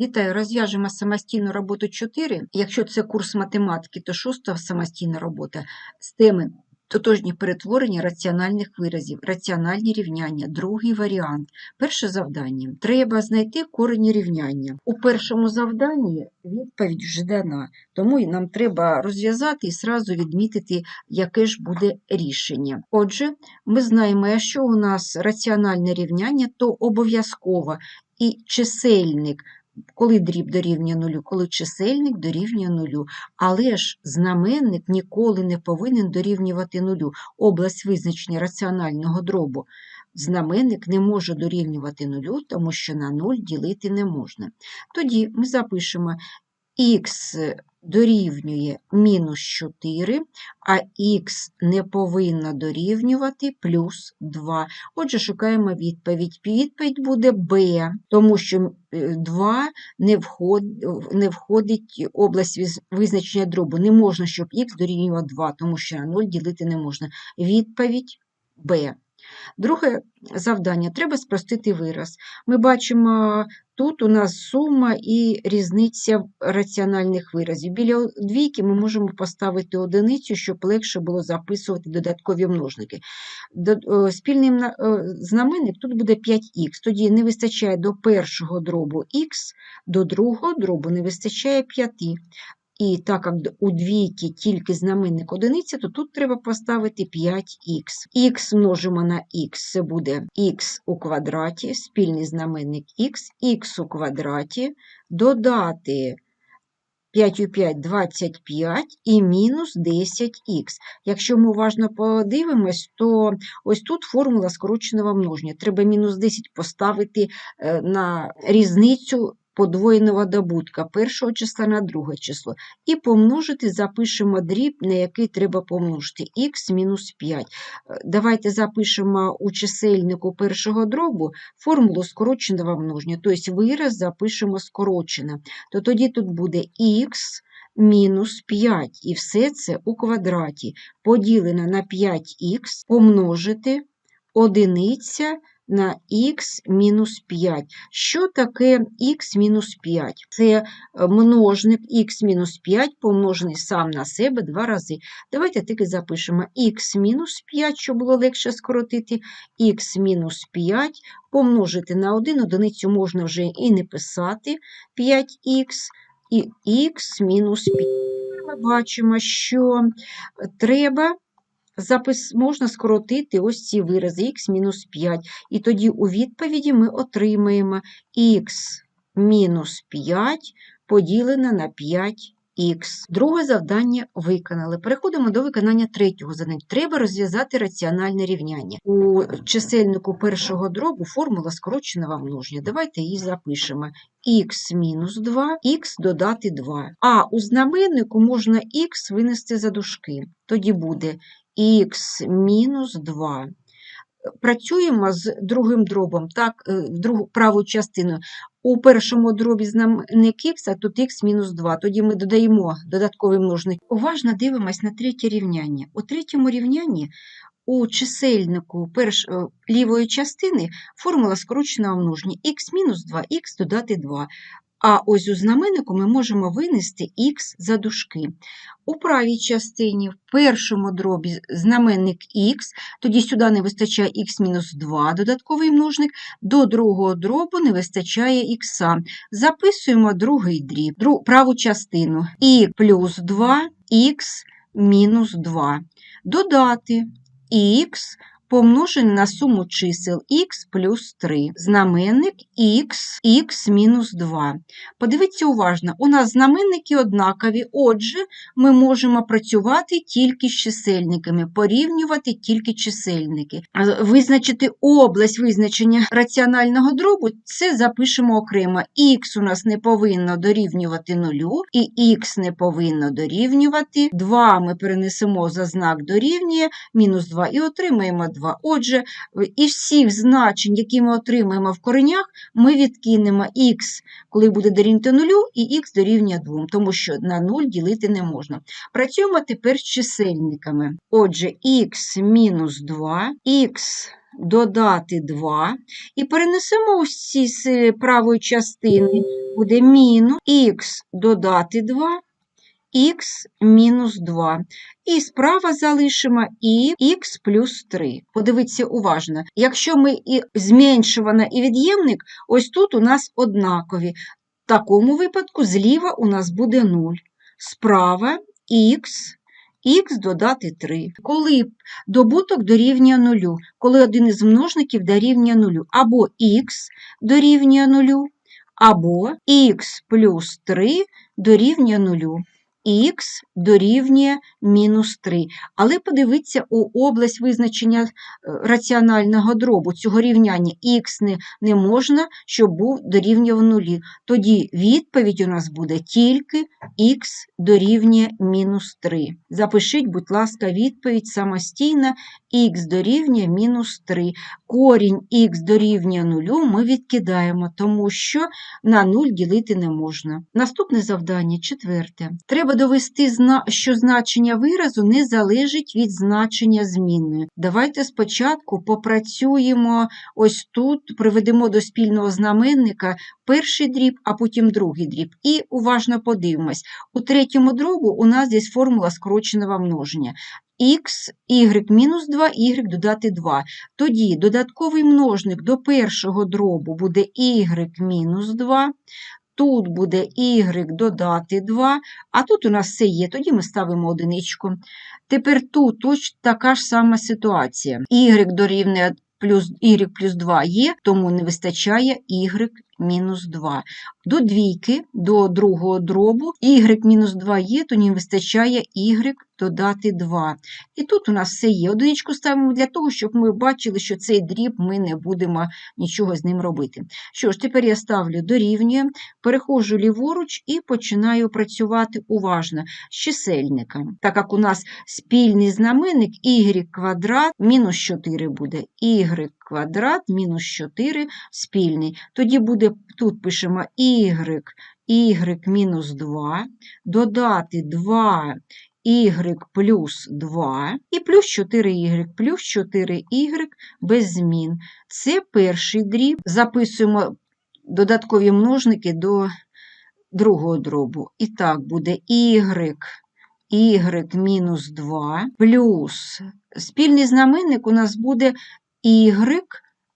Вітаю, розв'яжемо самостійну роботу 4. Якщо це курс математики, то шоста самостійна робота з теми тотожні перетворення раціональних виразів, раціональні рівняння, другий варіант. Перше завдання. Треба знайти корені рівняння. У першому завданні відповідь вже дана, тому нам треба розв'язати і сразу відмітити, яке ж буде рішення. Отже, ми знаємо, якщо у нас раціональне рівняння, то обов'язково і чисельник коли дріб дорівнює нулю, коли чисельник дорівнює нулю. Але ж знаменник ніколи не повинен дорівнювати нулю. Область визначення раціонального дробу. Знаменник не може дорівнювати нулю, тому що на нуль ділити не можна. Тоді ми запишемо х дорівнює мінус 4, а х не повинно дорівнювати плюс 2. Отже, шукаємо відповідь. Відповідь буде b, тому що 2 не входить, не входить область визначення дробу. Не можна, щоб х дорівнював 2, тому що на 0 ділити не можна. Відповідь b. Друге завдання треба спростити вираз. Ми бачимо, тут у нас сума і різниця раціональних виразів. Біля двійки ми можемо поставити одиницю, щоб легше було записувати додаткові множники. Спільний знаменник тут буде 5х, тоді не вистачає до першого дробу х, до другого дробу не вистачає 5. І так як у двійки тільки знаменник одиниця, то тут треба поставити 5х. х множимо на х, це буде х у квадраті, спільний знаменник х, х у квадраті, додати 5 у 5 – 25 і мінус 10х. Якщо ми уважно подивимось, то ось тут формула скороченого множення. Треба мінус 10 поставити е, на різницю подвоєного добутка першого числа на друге число. І помножити, запишемо дріб, на який треба помножити х мінус 5. Е, Давайте запишемо у чисельнику першого дробу формулу скороченого множення, тобто вираз запишемо скорочено. То тоді тут буде х мінус 5, і все це у квадраті поділено на 5х помножити одиниця на х мінус 5. Що таке х мінус 5? Це е, множник х мінус 5 помножений сам на себе два рази. Давайте тільки запишемо х мінус 5, щоб було легше скоротити, х мінус 5 помножити на 1, одиницю можна вже і не писати, 5х, і х мінус 5. Ми бачимо, що треба запис, можна скоротити ось ці вирази х мінус 5. І тоді у відповіді ми отримаємо х мінус 5 поділене на 5х. Друге завдання виконали. Переходимо до виконання третього завдання. Треба розв'язати раціональне рівняння. У чисельнику першого дробу формула скороченого множення. Давайте її запишемо. х мінус 2, х додати 2. А у знаменнику можна х винести за дужки. Тоді буде х мінус 2. Працюємо з другим дробом, так, е, другу праву частину. У першому дробі знаменник х, а тут х мінус 2. Тоді ми додаємо додатковий множник. Уважно дивимось на третє рівняння. У третьому рівнянні у чисельнику перш, е, лівої частини формула скороченого множення х мінус 2, х додати 2. А ось у знаменнику ми можемо винести х за дужки. У правій частині, в першому дробі знаменник х, тоді сюди не вистачає х-2 додатковий множник, до другого дробу не вистачає х. Записуємо другий дріб, праву частину і плюс 2, х мінус 2. Додати х помножене на суму чисел х плюс 3. Знаменник х, х мінус 2. Подивіться уважно, у нас знаменники однакові, отже, ми можемо працювати тільки з чисельниками, порівнювати тільки чисельники. Визначити область визначення раціонального дробу, це запишемо окремо. Х у нас не повинно дорівнювати нулю, і х не повинно дорівнювати 2 ми перенесемо за знак дорівнює, мінус 2 і отримаємо 2. Отже, із всіх значень, які ми отримаємо в коренях, ми відкинемо х, коли буде дорівнювати нулю, і х дорівнює 2, тому що на 0 ділити не можна. Працюємо тепер з чисельниками. Отже, х мінус 2, х додати 2. І перенесемо ці з правої частини. Буде мінус х додати 2, х мінус 2. І справа залишимо і х плюс 3. Подивіться уважно. Якщо ми і зменшувана і від'ємник, ось тут у нас однакові. В такому випадку зліва у нас буде 0. Справа х, х додати 3. Коли добуток дорівнює 0, коли один із множників дорівнює 0, або х дорівнює 0, або х плюс 3 дорівнює 0 х дорівнює мінус 3. Але подивіться у область визначення е, раціонального дробу цього рівняння х не, не можна, щоб був дорівнював нулі. Тоді відповідь у нас буде тільки х дорівнює мінус 3. Запишіть, будь ласка, відповідь самостійно х дорівнює мінус 3. Корінь х дорівнює нулю ми відкидаємо, тому що на 0 ділити не можна. Наступне завдання, четверте. Треба довести, що значення виразу не залежить від значення змінної. Давайте спочатку попрацюємо ось тут, приведемо до спільного знаменника перший дріб, а потім другий дріб. І уважно подивимось. У третьому дробу у нас десь формула скороченого множення. Х, y мінус 2, y додати 2. Тоді додатковий множник до першого дробу буде y мінус 2, тут буде y додати 2, а тут у нас все є, тоді ми ставимо одиничку. Тепер тут точно така ж сама ситуація. y дорівнює плюс y плюс 2 є, тому не вистачає y мінус 2. До двійки, до другого дробу, y мінус 2 є, то не вистачає y додати 2. І тут у нас все є. Одиничку ставимо для того, щоб ми бачили, що цей дріб ми не будемо нічого з ним робити. Що ж, тепер я ставлю дорівнює, переходжу ліворуч і починаю працювати уважно з чисельником. Так як у нас спільний знаменник y квадрат мінус 4 буде. y квадрат мінус 4 спільний. Тоді буде, тут пишемо y мінус 2, додати 2 y плюс 2 і плюс 4y плюс 4y без змін. Це перший дріб. Записуємо додаткові множники до другого дробу. І так буде y, y мінус 2 плюс спільний знаменник у нас буде y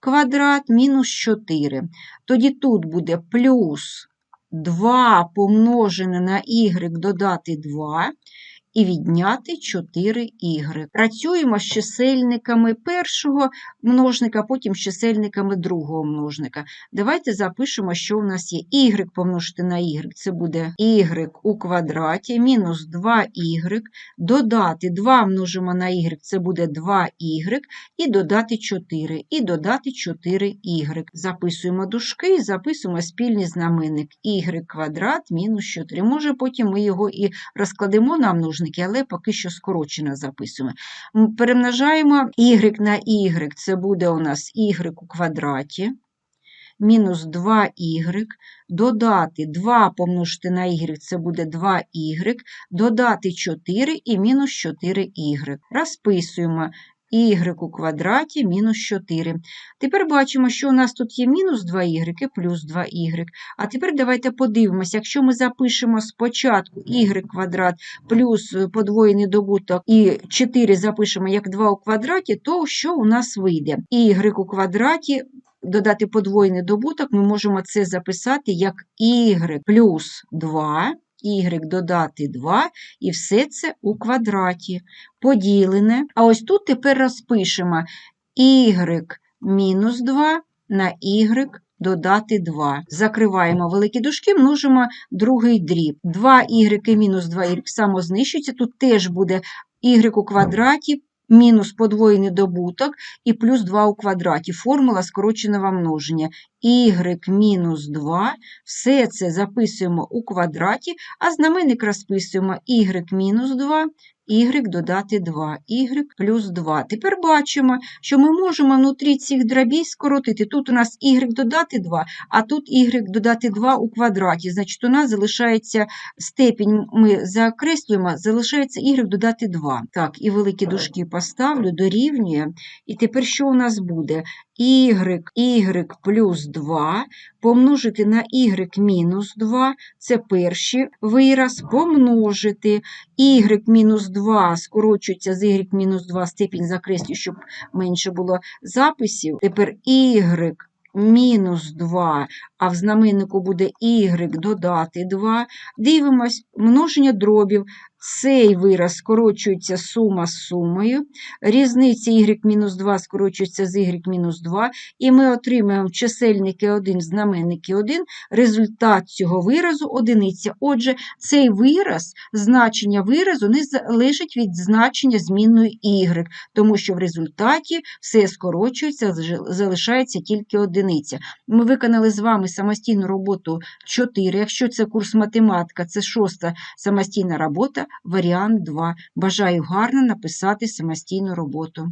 квадрат мінус 4. Тоді тут буде плюс 2 помножене на y додати 2 і відняти 4y. Працюємо з чисельниками першого множника, потім з чисельниками другого множника. Давайте запишемо, що у нас є y помножити на y, це буде y у квадраті, мінус 2y, додати 2 множимо на y, це буде 2y, і додати 4, і додати 4y. Записуємо дужки і записуємо спільний знаменник y квадрат мінус 4. Може, потім ми його і розкладемо на множники, але поки що скорочено записуємо. Перемножаємо y на y, це буде у нас y у квадраті, мінус 2y, додати 2 помножити на y, це буде 2y, додати 4 і мінус 4y. Розписуємо y у квадраті мінус 4. Тепер бачимо, що у нас тут є мінус 2y і плюс 2y. А тепер давайте подивимося, якщо ми запишемо спочатку y квадрат плюс е, подвоєний добуток і 4 запишемо як 2 у квадраті, то що у нас вийде? y у квадраті додати подвоєний добуток, ми можемо це записати як y плюс 2, y додати 2, і все це у квадраті поділене. А ось тут тепер розпишемо y мінус 2 на y додати 2. Закриваємо великі дужки, множимо другий дріб. 2y і мінус 2y самознищується, тут теж буде y у квадраті мінус подвоєний добуток і плюс 2 у квадраті. Формула скороченого множення. y мінус 2, все це записуємо у квадраті, а знаменник розписуємо y мінус 2, y додати 2, y плюс 2. Тепер бачимо, що ми можемо внутрі цих дробів скоротити. Тут у нас y додати 2, а тут y додати 2 у квадраті. Значить, у нас залишається степінь, ми закреслюємо, залишається y додати 2. Так, і великі дужки поставлю, дорівнює. І тепер що у нас буде? Y, y плюс 2 помножити на y мінус 2, це перший вираз, помножити y мінус 2 скорочується з y мінус 2 степінь закреслю, щоб менше було записів. Тепер y мінус 2, а в знаменнику буде y додати 2. Дивимось, множення дробів. Цей вираз скорочується сума з сумою, різниця y-2 скорочується з y-2, і ми отримаємо чисельники 1, знаменники 1, результат цього виразу одиниця. Отже, цей вираз, значення виразу не залежить від значення змінної y, тому що в результаті все скорочується, залишається тільки одиниця. Ми виконали з вами самостійну роботу 4. Якщо це курс математика, це шоста самостійна робота, варіант 2. Бажаю гарно написати самостійну роботу.